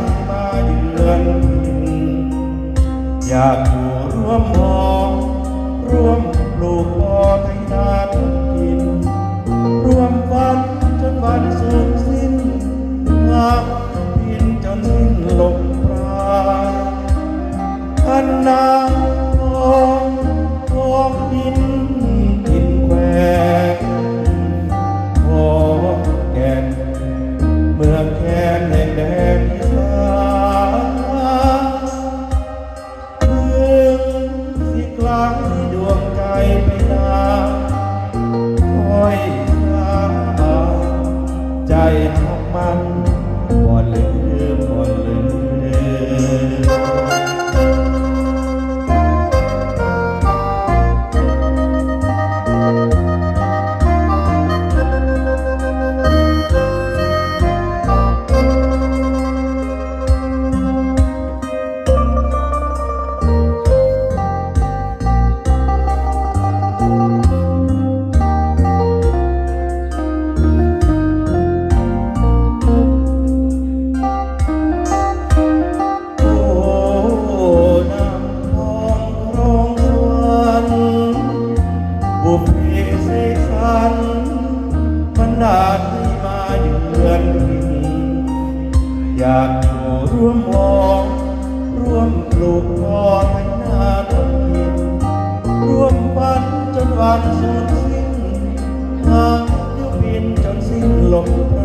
ให้มาเยือนถิ่นอยากอยู่ร่วมันนางทองทองดินดินแควขอแก่นเมืองแคนแห่งแดนอีสานถึงสิกลดวงใจไปนาคอยสาใจทำมัน เพเสกสรรบันดาลให้มาเยือนอยากอยู่ร่วมมอง ร่วมปลูกพอไทยนาทำกินร่วมฝันจนวันสุดสิ้นหางเลี้ยุบินจนสิ้นลม